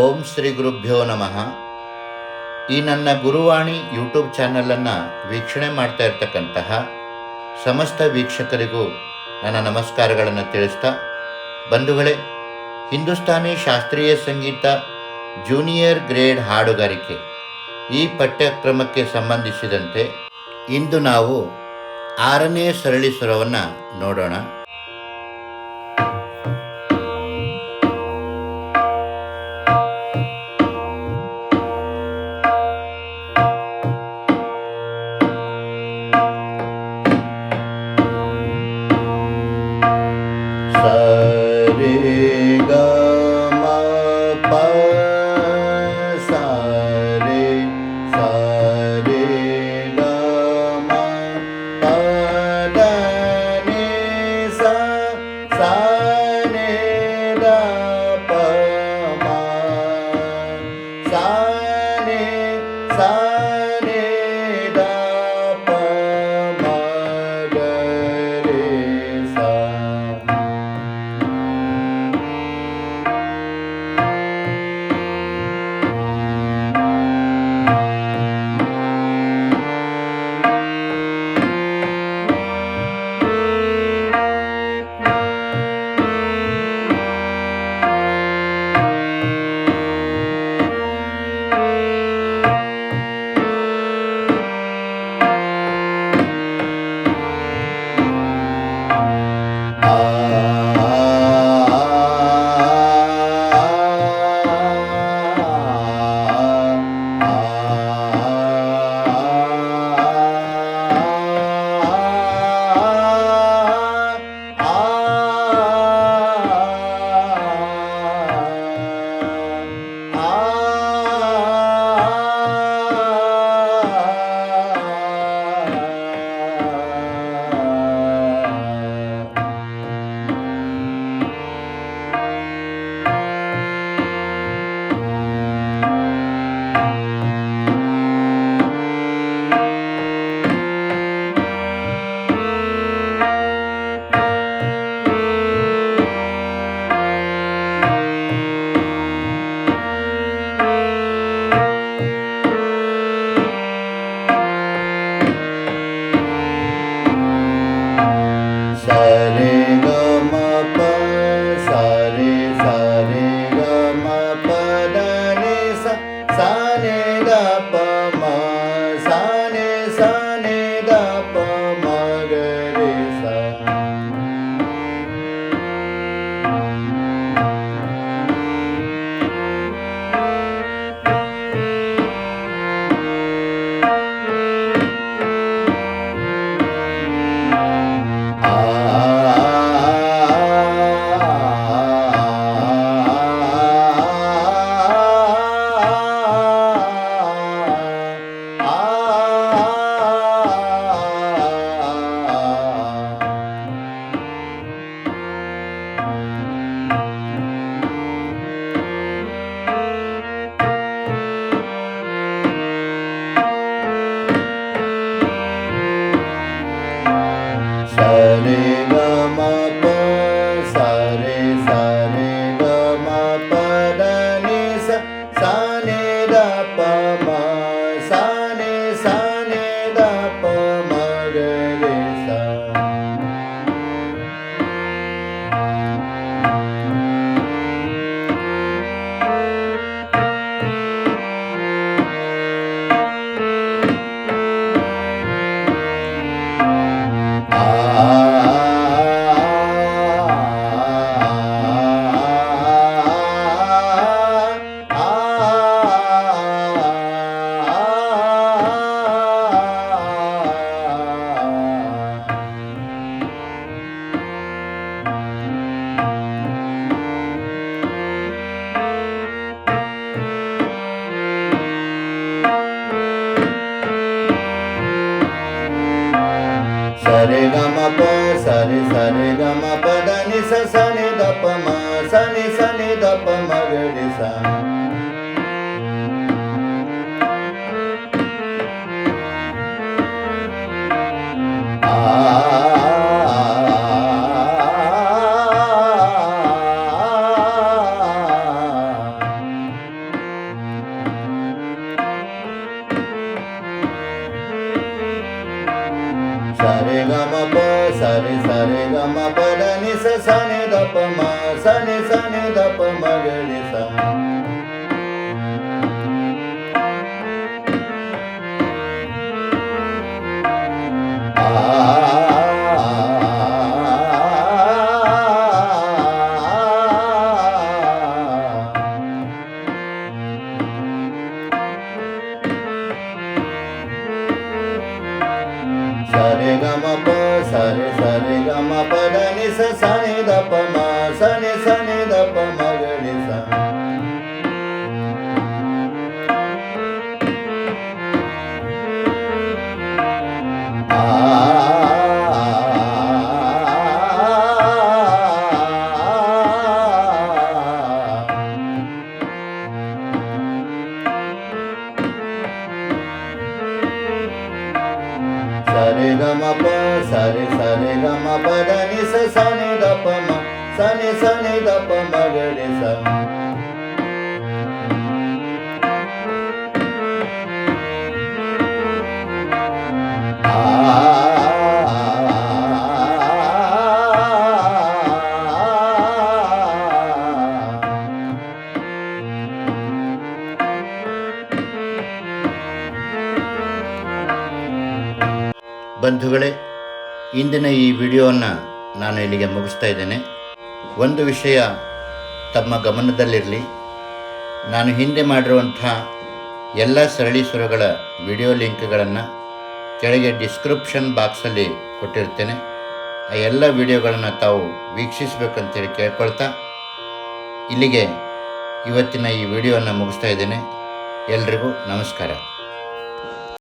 ಓಂ ಶ್ರೀ ಗುರುಭ್ಯೋ ನಮಃ. ಈ ನನ್ನ ಗುರುವಾಣಿ ಯೂಟ್ಯೂಬ್ ಚಾನಲನ್ನು ವೀಕ್ಷಣೆ ಮಾಡ್ತಾ ಇರ್ತಕ್ಕಂತಹ ಸಮಸ್ತ ವೀಕ್ಷಕರಿಗೂ ನನ್ನ ನಮಸ್ಕಾರಗಳನ್ನು ತಿಳಿಸ್ತಾ, ಬಂಧುಗಳೇ, ಹಿಂದೂಸ್ತಾನಿ ಶಾಸ್ತ್ರೀಯ ಸಂಗೀತ ಜೂನಿಯರ್ ಗ್ರೇಡ್ ಹಾಡುಗಾರಿಕೆ ಈ ಪಠ್ಯಕ್ರಮಕ್ಕೆ ಸಂಬಂಧಿಸಿದಂತೆ ಇಂದು ನಾವು ಆರನೇ ಸರಳಿ ಸ್ವರವನ್ನು ನೋಡೋಣ. Hare সারে సరి గమ ప సరి సరి గమ పదని సని దప మ సని స సరి గమ ప సరి సరి గమ ప ని సని దప మ సని సని దప మ గ ని స i Sarigama Pa. ಸನಿ ಸನಿ ದಪ್ಪ ಮಗಡೆ ಸ. ಬಂಧುಗಳೇ ಇಂದಿನ ಈ ವಿಡಿಯೋವನ್ನು ನಾನು ಇಲ್ಲಿಗೆ ಮುಗಿಸ್ತಾ ಇದ್ದೇನೆ. ಒಂದು ವಿಷಯ ತಮ್ಮ ಗಮನದಲ್ಲಿರಲಿ. ನಾನು ಹಿಂದೆ ಮಾಡಿರುವಂಥ ಎಲ್ಲ ಸರಳಿ ಸುರಗಳ ವಿಡಿಯೋ ಲಿಂಕ್ಗಳನ್ನು ಕೆಳಗೆ ಡಿಸ್ಕ್ರಿಪ್ಷನ್ ಬಾಕ್ಸಲ್ಲಿ ಕೊಟ್ಟಿರ್ತೇನೆ. ಆ ಎಲ್ಲ ವಿಡಿಯೋಗಳನ್ನು ತಾವು ವೀಕ್ಷಿಸಬೇಕಂತೇಳಿ ಕೇಳ್ಕೊಳ್ತಾ ಇಲ್ಲಿಗೆ ಇವತ್ತಿನ ಈ ವಿಡಿಯೋವನ್ನು ಮುಗಿಸ್ತಾ ಇದ್ದೇನೆ. ಎಲ್ರಿಗೂ ನಮಸ್ಕಾರ.